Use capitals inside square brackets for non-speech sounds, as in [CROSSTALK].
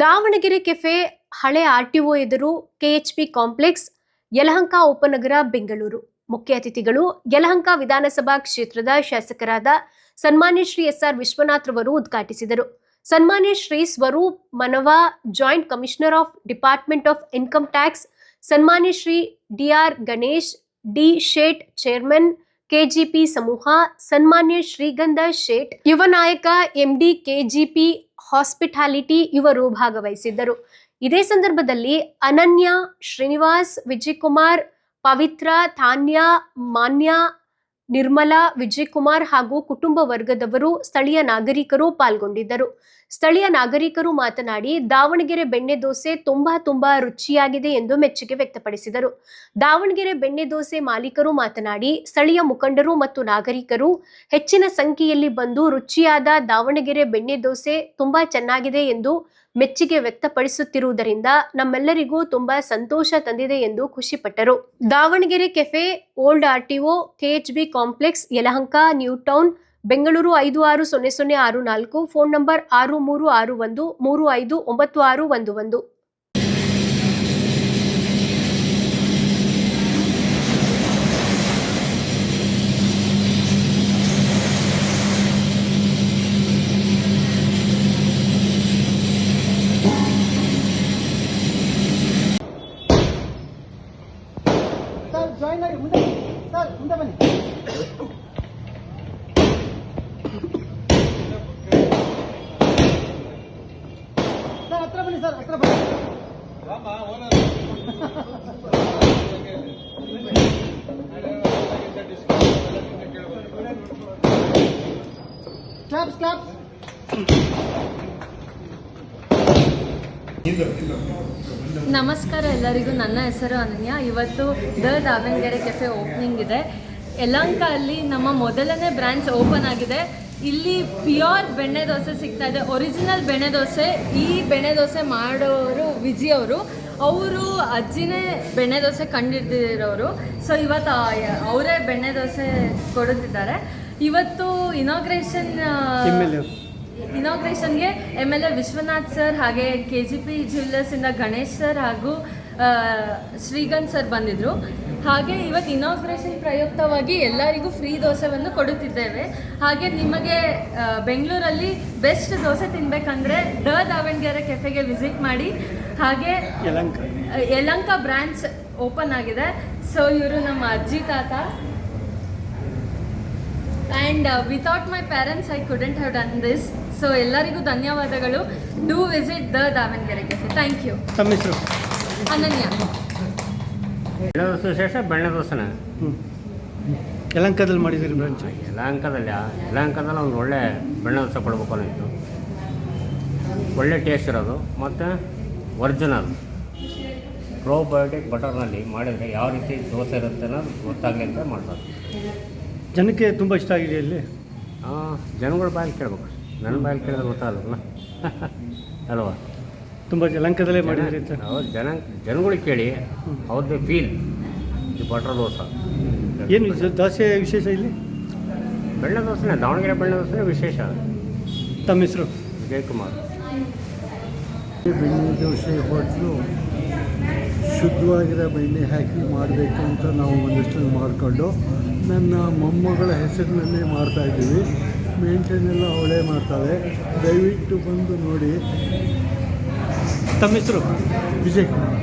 Davanagere cafe ಹಳೆ RTO ಎದುರು KHP complex, Yelahanka ಉಪನಗರ, ಬೆಂಗಳೂರು. ಮುಖ್ಯ ಅತಿಥಿಗಳು, ಯಲಹಂಕ ವಿಧಾನಸಭಾ ಕ್ಷೇತ್ರದ ಶಾಸಕರಾದ ಸನ್ಮಾನ್ಯ ಶ್ರೀ ಎಸ್ ಆರ್ ವಿಶ್ವನಾಥ್ ರವರು ಉದ್ಘಾಟಿಸಿದರು. ಸನ್ಮಾನ್ಯ Shri Swaroop Manava, joint commissioner of department of income tax, ಸನ್ಮಾನ್ಯ Shri DR Ganesh, D Shet chairman KGP ಸಮೂಹ, ಸನ್ಮಾನ್ಯ ಶ್ರೀಗಂಧ ಶೇಟ್, ಯುವ ನಾಯಕ ಎಂಡಿ ಕೆಜಿಪಿ ಹಾಸ್ಪಿಟಾಲಿಟಿ ಇವರು ಭಾಗವಹಿಸಿದ್ದರು. ಇದೇ ಸಂದರ್ಭದಲ್ಲಿ ಅನನ್ಯ, ಶ್ರೀನಿವಾಸ್, ವಿಜಯಕುಮಾರ್, ಪವಿತ್ರ, ತಾನ್ಯ, ಮಾನ್ಯ, ನಿರ್ಮಲಾ, ವಿಜಯಕುಮಾರ್ ಹಾಗೂ ಕುಟುಂಬ ವರ್ಗದವರು ಸ್ಥಳೀಯ ನಾಗರಿಕರು ಪಾಲ್ಗೊಂಡಿದ್ದರು. ಸ್ಥಳೀಯ ನಾಗರಿಕರು ಮಾತನಾಡಿ, ದಾವಣಗೆರೆ ಬೆಣ್ಣೆ ದೋಸೆ ತುಂಬಾ ತುಂಬಾ ರುಚಿಯಾಗಿದೆ ಎಂದು ಮೆಚ್ಚುಗೆ ವ್ಯಕ್ತಪಡಿಸಿದರು. ದಾವಣಗೆರೆ ಬೆಣ್ಣೆ ದೋಸೆ ಮಾಲೀಕರು ಮಾತನಾಡಿ, ಸ್ಥಳೀಯ ಮುಖಂಡರು ಮತ್ತು ನಾಗರಿಕರು ಹೆಚ್ಚಿನ ಸಂಖ್ಯೆಯಲ್ಲಿ ಬಂದು ರುಚಿಯಾದ ದಾವಣಗೆರೆ ಬೆಣ್ಣೆ ದೋಸೆ ತುಂಬಾ ಚೆನ್ನಾಗಿದೆ ಎಂದು ಮೆಚ್ಚುಗೆ ವ್ಯಕ್ತಪಡಿಸುತ್ತಿರುವುದರಿಂದ ನಮ್ಮೆಲ್ಲರಿಗೂ ತುಂಬಾ ಸಂತೋಷ ತಂದಿದೆ ಎಂದು ಖುಷಿಪಟ್ಟರು. Davangere cafe, old RTO KHB complex, Yelahanka, new town Bengaluru ಐದು ಆರು ಸೊನ್ನೆ ಸೊನ್ನೆ ಆರು ನಾಲ್ಕು, ಫೋನ್ ನಂಬರ್ ಆರು ಮೂರು ಆರು ಒಂದು, ಮೂರು ಐದು ಒಂಬತ್ತು ಆರು ಒಂದು ಒಂದು. ನಮಸ್ಕಾರ ಎಲ್ಲರಿಗೂ. ನನ್ನ ಹೆಸರು ಅನನ್ಯ. ಇವತ್ತು ದ ದಾವಣಗೆರೆ ಕೆಫೆ ಓಪನಿಂಗ್ ಇದೆ. ಯಲಂಕ ಅಲ್ಲಿ ನಮ್ಮ ಮೊದಲನೇ ಬ್ರಾಂಚ್ ಓಪನ್ ಆಗಿದೆ. ಇಲ್ಲಿ ಪ್ಯೂರ್ ಬೆಣ್ಣೆ ದೋಸೆ ಸಿಗ್ತಾ ಇದೆ. ಒರಿಜಿನಲ್ ಬೆಣ್ಣೆ ದೋಸೆ ಈ ಬೆಣ್ಣೆ ದೋಸೆ ಮಾಡೋರು ವಿಜಿ ಅವರು. ಅವರು ಅಜ್ಜಿನೇ ಬೆಣ್ಣೆ ದೋಸೆ ಕಂಡಿಡ್ದಿರೋರು. ಸೊ ಇವತ್ತು ಅವರೇ ಬೆಣ್ಣೆ ದೋಸೆ ಕೊಡುತ್ತಿದ್ದಾರೆ. ಇವತ್ತು inauguration ಇನಾಗ್ರೇಷನ್ಗೆ M L A Vishwanath sir ಹಾಗೆ ಕೆ ಜಿ ಪಿ ಜ್ಯುವೆಲ್ಲರ್ಸಿಂದ ಗಣೇಶ್ ಸರ್ ಹಾಗೂ ಶ್ರೀಗಂಧ್ ಸರ್ ಬಂದಿದ್ದರು ಹಾಗೆ ಇವತ್ತು ಇನಾಗ್ರೇಷನ್ ಪ್ರಯುಕ್ತವಾಗಿ ಎಲ್ಲರಿಗೂ ಫ್ರೀ ದೋಸೆವನ್ನು ಕೊಡುತ್ತಿದ್ದೇವೆ. ಹಾಗೆ ನಿಮಗೆ ಬೆಂಗಳೂರಲ್ಲಿ ಬೆಸ್ಟ್ ದೋಸೆ ತಿನ್ಬೇಕಂದ್ರೆ ಡ ದಾವಣಗೆರೆ ಕೆಫೆಗೆ ವಿಸಿಟ್ ಮಾಡಿ. ಹಾಗೆ ಯಲಂಕ. ಬ್ರಾಂಚ್ ಓಪನ್ ಆಗಿದೆ. ಸೊ ಇವರು ನಮ್ಮ ಅಜ್ಜಿ ತಾತ. And without my parents I couldn't have done this so ಎಲ್ಲರಿಗೂ ಧನ್ಯವಾದಗಳು. Do visit the Davangere cafe thank you ತಮ್ಮ ಹೆಸರು? ಅನನ್ಯ. ಬೆಣ್ಣೆ ದೋಸೆ ವಿಶೇಷ ಬೆಣ್ಣೆ ದೋಸೆನ. ಹ್ಞೂ ಯಲಂಕದಲ್ಲಿ ಮಾಡಿದ್ದೀರಿ ಬ್ರಾಂಚ್ ಯಲಹಂಕದಲ್ಲಿ ಯಲಹಂಕದಲ್ಲಿ ಒಂದು ಒಳ್ಳೆ ಬೆಣ್ಣೆ ದೋಸೆ ಕೊಡಬೇಕು ಅನ್ನಿತ್ತು. ಒಳ್ಳೆ ಟೇಸ್ಟ್ ಇರೋದು. ಮತ್ತು ಒರಿಜಿನಲ್ ಪ್ರೋಬಯೋಟಿಕ್ ಬಟರ್ನಲ್ಲಿ ಮಾಡಿದರೆ ಯಾವ ರೀತಿ ದೋಸೆ ಇರುತ್ತೆ ಅನ್ನೋದು ಗೊತ್ತಾಗಲಿ ಅಂತ ಮಾಡ್ತಾರೆ. ಜನಕ್ಕೆ ತುಂಬ ಇಷ್ಟ ಆಗಿದೆ ಇಲ್ಲಿ? ಜನಗಳ ಬಾಯಲ್ಲಿ ಕೇಳ್ಬೇಕು. ನನ್ನ ಬಾಯಲ್ಲಿ ಕೇಳಿದ್ರೆ ಗೊತ್ತಾಗಲ್ಲ [LAUGHS] ಅಲ್ವಾ? ತುಂಬ ಜಲಂಕದಲ್ಲೇ ಮಾಡಿದ್ರಿ ಅಂತ. ಜನ ಜನಗಳಿಗೆ ಕೇಳಿ ಅವ್ರದ್ದು ಫೀಲ್ ಈ ಬಟರ್ ದೋಸೆ. ಏನು ದೋಸೆ ವಿಶೇಷ ಇಲ್ಲಿ? ಬೆಳ್ಳ ದೋಸೆನೇ ದಾವಣಗೆರೆ ಬೆಳ್ಳ ದೋಸೆನೇ ವಿಶೇಷ. ತಮ್ಮ ಹೆಸರು? ವಿಜಯಕುಮಾರ್. ಬೆಣ್ಣೆ ದೋಸೆ ಹೋಟ್ಲು ಶುದ್ಧವಾಗಿರೋ ಬೆಣ್ಣೆ ಹಾಕಿ ಮಾಡಬೇಕು ಅಂತ ನಾವು ಒಂದಿಷ್ಟು ಮಾಡಿಕೊಂಡು ನನ್ನ ಮೊಮ್ಮಗಳ ಹೆಸರಿನಲ್ಲೇ ಮಾಡ್ತಾಯಿದ್ದೀವಿ ಮೇಂಟೈನ್ ಎಲ್ಲ ಅವಳೇ ಮಾಡ್ತಾಳೆ. ದಯವಿಟ್ಟು ಬಂದು ನೋಡಿ. ತಮ್ಮ ಹೆಸರು ವಿಜಯ್ ಕುಮಾರ್